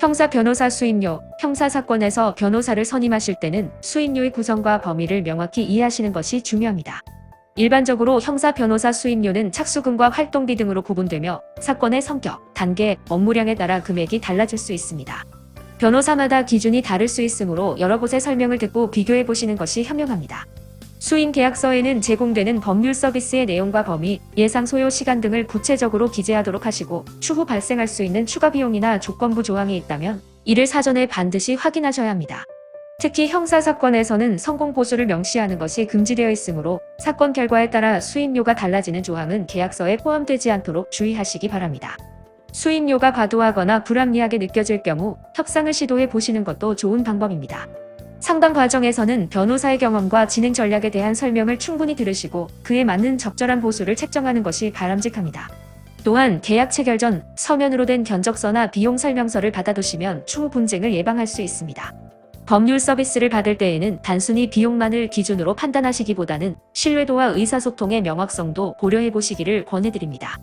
형사 변호사 수임료, 형사 사건에서 변호사를 선임하실 때는 수임료의 구성과 범위를 명확히 이해하시는 것이 중요합니다. 일반적으로 형사 변호사 수임료는 착수금과 활동비 등으로 구분되며 사건의 성격, 단계, 업무량에 따라 금액이 달라질 수 있습니다. 변호사마다 기준이 다를 수 있으므로 여러 곳의 설명을 듣고 비교해 보시는 것이 현명합니다. 수임 계약서에는 제공되는 법률 서비스의 내용과 범위, 예상 소요 시간 등을 구체적으로 기재하도록 하시고 추후 발생할 수 있는 추가 비용이나 조건부 조항이 있다면 이를 사전에 반드시 확인하셔야 합니다. 특히 형사 사건에서는 성공 보수를 명시하는 것이 금지되어 있으므로 사건 결과에 따라 수임료가 달라지는 조항은 계약서에 포함되지 않도록 주의하시기 바랍니다. 수임료가 과도하거나 불합리하게 느껴질 경우 협상을 시도해 보시는 것도 좋은 방법입니다. 상담 과정에서는 변호사의 경험과 진행 전략에 대한 설명을 충분히 들으시고 그에 맞는 적절한 보수를 책정하는 것이 바람직합니다. 또한 계약 체결 전 서면으로 된 견적서나 비용 설명서를 받아두시면 추후 분쟁을 예방할 수 있습니다. 법률 서비스를 받을 때에는 단순히 비용만을 기준으로 판단하시기보다는 신뢰도와 의사소통의 명확성도 고려해 보시기를 권해드립니다.